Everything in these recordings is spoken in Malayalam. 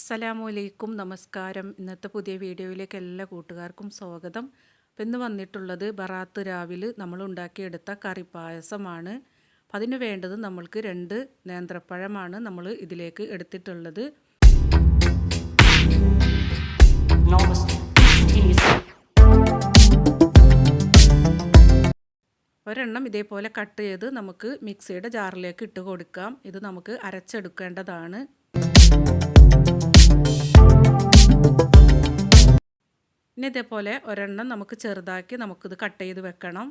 അസ്സലാമു അലൈക്കും. നമസ്കാരം. ഇന്നത്തെ പുതിയ വീഡിയോയിലേക്ക് എല്ലാ കൂട്ടുകാർക്കും സ്വാഗതം. അപ്പം ഇന്ന് വന്നിട്ടുള്ളത് ബറാത്ത് രാവിലെ നമ്മൾ ഉണ്ടാക്കിയെടുത്ത കറി പായസമാണ്. അപ്പം അതിന് വേണ്ടത് നമ്മൾക്ക് രണ്ട് നേന്ത്രപ്പഴമാണ് നമ്മൾ ഇതിലേക്ക് എടുത്തിട്ടുള്ളത്. ഒരെണ്ണം ഇതേപോലെ കട്ട് ചെയ്ത് നമുക്ക് മിക്സിയുടെ ജാറിലേക്ക് ഇട്ട് കൊടുക്കാം. ഇത് നമുക്ക് അരച്ചെടുക്കേണ്ടതാണ്. ഇനി ഇതേപോലെ ഒരെണ്ണം നമുക്ക് ചെറുതാക്കി നമുക്കിത് കട്ട് ചെയ്ത് വെക്കണം.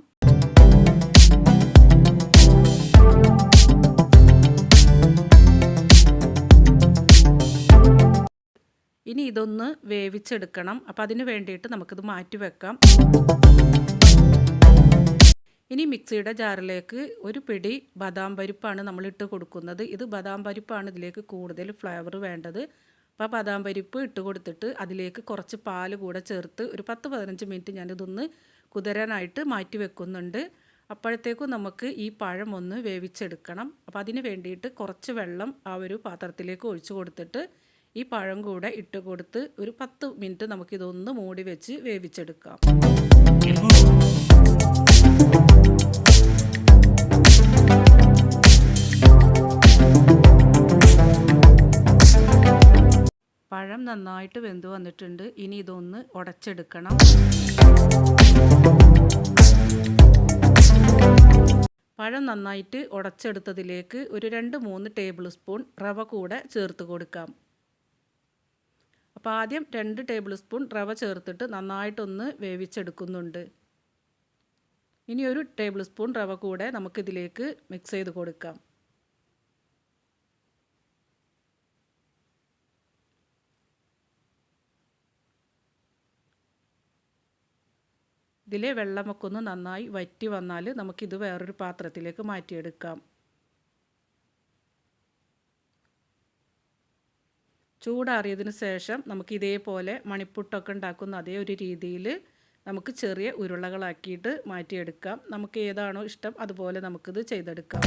ഇനി ഇതൊന്ന് വേവിച്ചെടുക്കണം. അപ്പം അതിന് വേണ്ടിയിട്ട് നമുക്കിത് മാറ്റി വെക്കാം. ഇനി മിക്സിയുടെ ജാറിലേക്ക് ഒരു പിടി ബദാം പരിപ്പാണ് നമ്മൾ ഇട്ട് കൊടുക്കുന്നത്. ഇത് ബദാം പരിപ്പാണ് ഇതിലേക്ക് കൂടുതൽ ഫ്ലേവർ വേണ്ടത്. അപ്പോൾ ബദാം പരിപ്പ് ഇട്ട് കൊടുത്തിട്ട് അതിലേക്ക് കുറച്ച് പാൽ കൂടെ ചേർത്ത് ഒരു പത്ത് പതിനഞ്ച് മിനിറ്റ് ഞാനിതൊന്ന് കുതിരാനായിട്ട് മാറ്റി വെക്കുന്നുണ്ട്. അപ്പോഴത്തേക്കും നമുക്ക് ഈ പഴം ഒന്ന് വേവിച്ചെടുക്കണം. അപ്പോൾ അതിന് വേണ്ടിയിട്ട് കുറച്ച് വെള്ളം ആ ഒരു പാത്രത്തിലേക്ക് ഒഴിച്ചു കൊടുത്തിട്ട് ഈ പഴം കൂടെ ഇട്ട് കൊടുത്ത് ഒരു പത്ത് മിനിറ്റ് നമുക്കിതൊന്ന് മൂടി വെച്ച് വേവിച്ചെടുക്കാം. പഴം നന്നായിട്ട് വെന്ത് വന്നിട്ടുണ്ട്. ഇനി ഇതൊന്ന് ഉടച്ചെടുക്കണം. പഴം നന്നായിട്ട് ഉടച്ചെടുത്തതിലേക്ക് ഒരു രണ്ട് മൂന്ന് ടേബിൾ സ്പൂൺ റവ കൂടെ ചേർത്ത് കൊടുക്കാം. അപ്പോൾ ആദ്യം രണ്ട് ടേബിൾ സ്പൂൺ റവ ചേർത്തിട്ട് നന്നായിട്ടൊന്ന് വേവിച്ചെടുക്കുന്നുണ്ട്. ഇനി ഒരു ടേബിൾ സ്പൂൺ റവ കൂടെ നമുക്കിതിലേക്ക് മിക്സ് ചെയ്ത് കൊടുക്കാം. ഇതിലെ വെള്ളമൊക്കെ ഒന്ന് നന്നായി വറ്റി വന്നാൽ നമുക്കിത് വേറൊരു പാത്രത്തിലേക്ക് മാറ്റിയെടുക്കാം. ചൂടാറിയതിന് ശേഷം നമുക്ക് ഇതേപോലെ മണിപ്പുട്ടൊക്കെ ഉണ്ടാക്കുന്ന അതേ ഒരു രീതിയിൽ നമുക്ക് ചെറിയ ഉരുളകളാക്കിയിട്ട് മാറ്റിയെടുക്കാം. നമുക്ക് ഏതാണോ ഇഷ്ടം അതുപോലെ നമുക്കിത് ചെയ്തെടുക്കാം.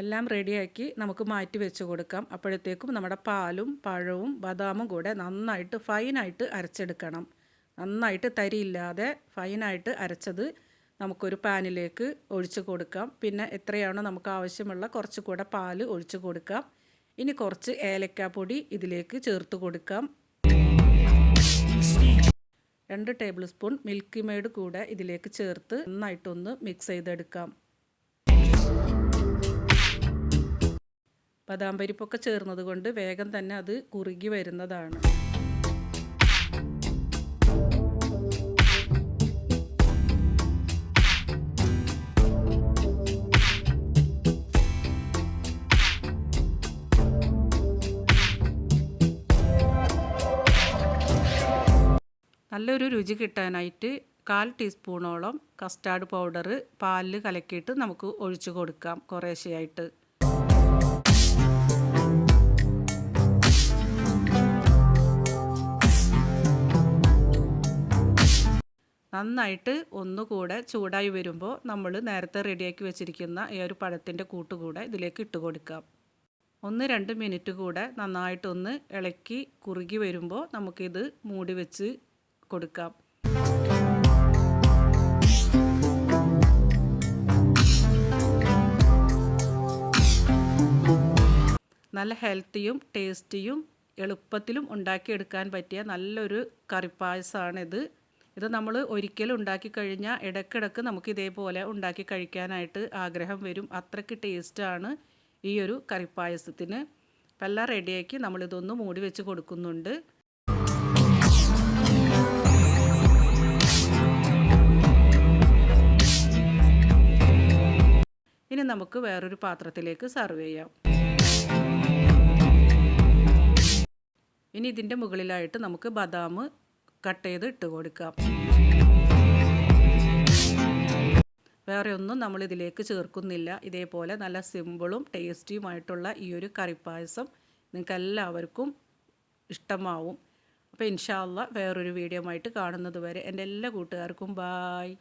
എല്ലാം റെഡിയാക്കി നമുക്ക് മാറ്റി വെച്ച് കൊടുക്കാം. അപ്പോഴത്തേക്കും നമ്മുടെ പാലും പഴവും ബദാമും കൂടെ നന്നായിട്ട് ഫൈനായിട്ട് അരച്ചെടുക്കണം. നന്നായിട്ട് തരിയില്ലാതെ ഫൈനായിട്ട് അരച്ചത് നമുക്കൊരു പാനിലേക്ക് ഒഴിച്ച് കൊടുക്കാം. പിന്നെ എത്രയാണോ നമുക്ക് ആവശ്യമുള്ള കുറച്ച് കൂടെ പാൽ ഒഴിച്ച് കൊടുക്കാം. ഇനി കുറച്ച് ഏലക്കാപ്പൊടി ഇതിലേക്ക് ചേർത്ത് കൊടുക്കാം. രണ്ട് ടേബിൾ സ്പൂൺ മിൽക്കി കൂടെ ഇതിലേക്ക് ചേർത്ത് നന്നായിട്ടൊന്ന് മിക്സ് ചെയ്തെടുക്കാം. ബദാം പരിപ്പൊക്കെ ചേർന്നത് കൊണ്ട് വേഗം തന്നെ അത് കുറുകി വരുന്നതാണ്. നല്ലൊരു രുചി കിട്ടാനായിട്ട് കാൽ ടീസ്പൂണോളം കസ്റ്റാർഡ് പൗഡർ പാലിൽ കലക്കിയിട്ട് നമുക്ക് ഒഴിച്ചു കൊടുക്കാം കുറേശ്ശെയായിട്ട്. നന്നായിട്ട് ഒന്നുകൂടെ ചൂടായി വരുമ്പോൾ നമ്മൾ നേരത്തെ റെഡിയാക്കി വെച്ചിരിക്കുന്ന ഈ ഒരു പഴത്തിന്റെ കൂട്ടുകൂടെ ഇതിലേക്ക് ഇട്ട് കൊടുക്കാം ഒന്ന് രണ്ട് മിനിറ്റ് കൂടെ നന്നായിട്ടൊന്ന് ഇളക്കി കുറുകി വരുമ്പോൾ നമുക്കിത് മൂടി വെച്ച് കൊടുക്കാം. നല്ല ഹെൽത്തിയും ടേസ്റ്റിയും എളുപ്പത്തിലും ഉണ്ടാക്കിയെടുക്കാൻ പറ്റിയ നല്ലൊരു കറിപ്പായസമാണിത് ഇത് നമ്മൾ ഒരിക്കലും ഉണ്ടാക്കി കഴിഞ്ഞാൽ ഇടയ്ക്കിടയ്ക്ക് നമുക്ക് ഇതേപോലെ ഉണ്ടാക്കി കഴിക്കാനായിട്ട് ആഗ്രഹം വരും. അത്രയ്ക്ക് ടേസ്റ്റാണ് ഈ ഒരു കറിപ്പായസത്തിന്. അപ്പം എല്ലാം റെഡിയാക്കി നമ്മളിതൊന്ന് മൂടി വെച്ച് കൊടുക്കുന്നുണ്ട്. ഇനി നമുക്ക് വേറൊരു പാത്രത്തിലേക്ക് സർവ് ചെയ്യാം. ഇനി ഇതിന്റെ മുകളിലായിട്ട് നമുക്ക് ബദാം കട്ട് ചെയ്ത് ഇട്ട് കൊടുക്കാം വേറെ ഒന്നും നമ്മൾ ഇതിലേക്ക് ചേർക്കുന്നില്ല. ഇതേപോലെ നല്ല സിമ്പിളും ടേസ്റ്റിയുമായിട്ടുള്ള ഈ ഒരു കറിപ്പായസം നിങ്ങൾക്ക് എല്ലാവർക്കും ഇഷ്ടമാവും. അപ്പോൾ ഇൻഷാല്ല വേറൊരു വീഡിയോ ആയിട്ട് കാണുന്നത് വരെ എന്റെ എല്ലാ കൂട്ടുകാർക്കും ബായ്.